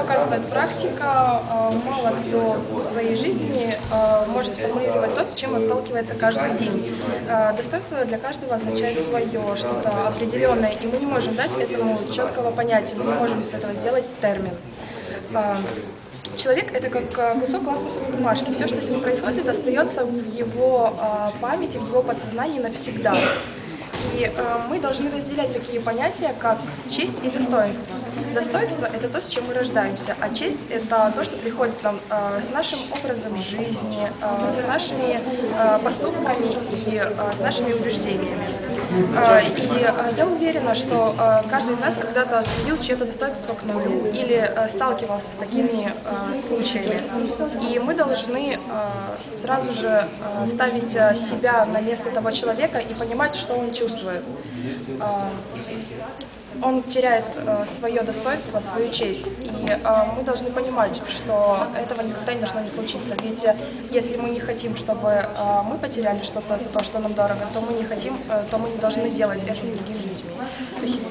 показывает практика, э, мало кто в своей жизни э, может формулировать то, с чем он сталкивается каждый день. Э, Достоинство для каждого означает свое, что-то определенное, и мы не можем дать этому четкого понятия, мы не можем из этого сделать термин. Человек – это как кусок лакмусовой бумажки. Все, что с ним происходит, остается в его памяти, в его подсознании навсегда. И э, мы должны разделять такие понятия, как честь и достоинство. Достоинство – это то, с чем мы рождаемся, а честь – это то, что приходит нам э, с нашим образом жизни, э, с нашими э, поступками и э, с нашими убеждениями. Э, и э, я уверена, что э, каждый из нас когда-то сводил чье-то достоинство к нулю или сталкивался с такими случаями. И мы должны сразу же ставить себя на место того человека и понимать, что он чувствует. Э, Он теряет э, свое достоинство, свою честь. И э, мы должны понимать, что этого никогда не должно не случиться. Ведь э, если мы не хотим, чтобы мы потеряли что-то, то, что нам дорого, то мы не хотим, э, то мы не должны делать это с другими людьми. Спасибо.